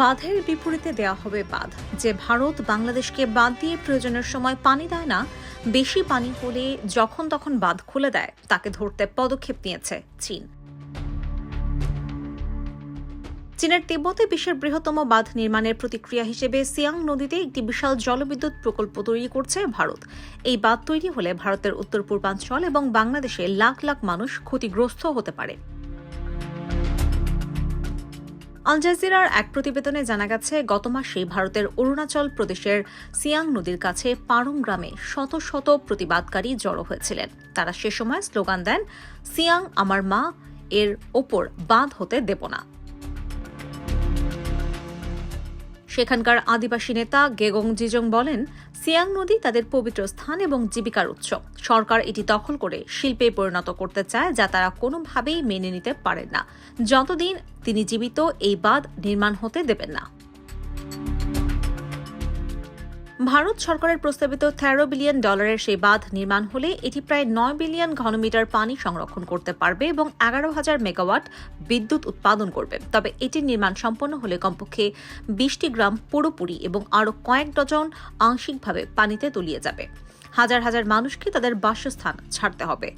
বাঁধের বিপরীতে দেওয়া হবে বাঁধ। যে ভারত বাংলাদেশকে বাঁধ দিয়ে প্রয়োজনের সময় পানি দেয় না, বেশি পানি হলে যখন তখন বাঁধ খুলে দেয়, তাকে ধরতে পদক্ষেপ নিয়েছে চীন। চীনের তিব্বতে বিশ্বের বৃহত্তম বাঁধ নির্মাণের প্রতিক্রিয়া হিসেবে সিয়াং নদীতে একটি বিশাল জলবিদ্যুৎ প্রকল্প তৈরি করছে ভারত। এই বাঁধ তৈরি হলে ভারতের উত্তর পূর্বাঞ্চল এবং বাংলাদেশে লাখ লাখ মানুষ ক্ষতিগ্রস্ত হতে পারে। আল জাজিরার এক প্রতিবেদনে জানা গেছে, গত মাসে ভারতের অরুণাচল প্রদেশের সিয়াং নদীর কাছে পারং গ্রামে শত শত প্রতিবাদকারী জড়ো হয়েছিলেন। তারা সে সময় স্লোগান দেন, সিয়াং আমার মা, এর ওপর বাঁধ হতে দেব না। সেখানকার আদিবাসী নেতা গেগং জিজং বলেন, সিয়াং নদী তাদের পবিত্র স্থান এবং জীবিকার উৎস। সরকার এটি দখল করে শিল্পে পরিণত করতে চায় যা তারা কোনোভাবেই মেনে নিতে পারেন না। যতদিন তিনি জীবিত, এই বাঁধ নির্মাণ হতে দেবেন না। ভারত সরকারের প্রস্তাবিত তেরো বিলিয়ন ডলারের সেই বাঁধ নির্মাণ হলে এটি প্রায় নয় বিলিয়ন ঘনমিটার পানি সংরক্ষণ করতে পারবে এবং এগারো হাজার মেগাওয়াট বিদ্যুৎ উৎপাদন করবে। তবে এটির নির্মাণ সম্পন্ন হলে কমপক্ষে বিশটি গ্রাম পুরোপুরি এবং আরও কয়েক ডজন আংশিকভাবে পানিতে তলিয়ে যাবে। হাজার হাজার মানুষকে তাদের বাসস্থান ছাড়তে হবে।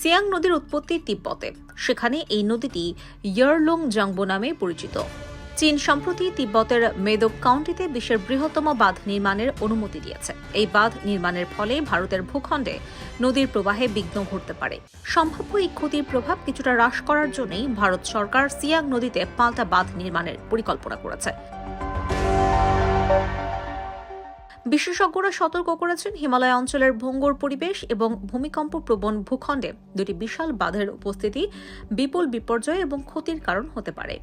সিয়াং নদীর উৎপত্তি তিব্বতে। সেখানে এই নদীটি ইয়ারলুং জাংবো নামে পরিচিত। চীন সম্প্রতি তিব্বতের মেদক কাউন্টিতে বিশ্বের বৃহত্তম বাঁধ নির্মাণের অনুমতি দিয়েছে। এই বাঁধ নির্মাণের ফলে ভারতের ভূখণ্ডে নদীর প্রবাহে বিঘ্ন ঘটতে পারে। সম্ভাব্য এই ক্ষতির প্রভাব কিছুটা হ্রাস করার জন্যই ভারত সরকার সিয়াং নদীতে পাল্টা বাঁধ নির্মাণের পরিকল্পনা করেছে। বিশেষজ্ঞরা সতর্ক করেছেন, হিমালয় অঞ্চলের ভঙ্গুর পরিবেশ এবং ভূমিকম্প প্রবণ ভূখণ্ডে দুটি বিশাল বাঁধের উপস্থিতি বিপুল বিপর্যয় এবং ক্ষতির কারণ হতে পারে।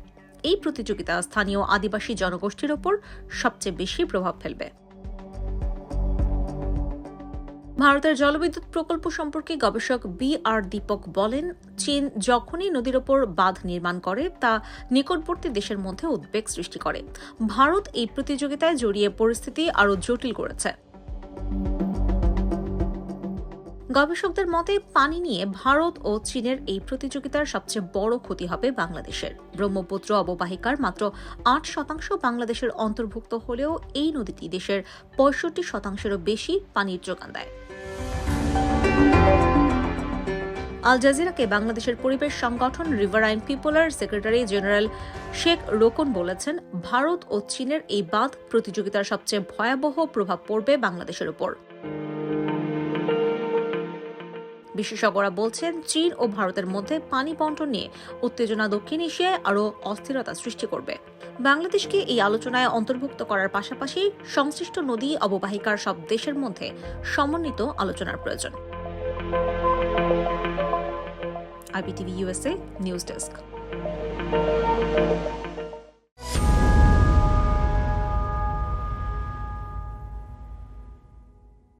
এই প্রতিযোগিতা স্থানীয় আদিবাসী জনগোষ্ঠীর ওপর সবচেয়ে বেশি প্রভাব ফেলবে। ভারতের জলবিদ্যুৎ প্রকল্প সম্পর্কে গবেষক বি আর দীপক বলেন, চীন যখনই নদীর ওপর বাঁধ নির্মাণ করে, তা নিকটবর্তী দেশের মধ্যে উদ্বেগ সৃষ্টি করে। ভারত এই প্রতিযোগিতায় জড়িয়ে পরিস্থিতি আরও জটিল করেছে। গবেষকদের মতে, পানি নিয়ে ভারত ও চীনের এই প্রতিযোগিতার সবচেয়ে বড় ক্ষতি হবে বাংলাদেশের। ব্রহ্মপুত্র অববাহিকার মাত্র আট শতাংশ বাংলাদেশের অন্তর্ভুক্ত হলেও এই নদীটি দেশের পঁয়ষট্টি শতাংশেরও বেশি পানির যোগান দেয়। আল জাজিরাকে বাংলাদেশের পরিবেশ সংগঠন রিভারাইন পিপলার সেক্রেটারি জেনারেল শেখ রোকন বলেছেন, ভারত ও চীনের এই বাঁধ প্রতিযোগিতার সবচেয়ে ভয়াবহ প্রভাব পড়বে বাংলাদেশের উপর। বিশেষজ্ঞরা বলছেন চীন ও ভারতের মধ্যে পানি বন্টন নিয়ে উত্তেজনা দক্ষিণ এশিয়ায় আরও অস্থিরতা সৃষ্টি করবে। বাংলাদেশকে এই আলোচনায় অন্তর্ভুক্ত করার পাশাপাশি সংশ্লিষ্ট নদী অববাহিকার সব দেশের মধ্যে সমন্বিত আলোচনার প্রয়োজন। IBTV USA news desk.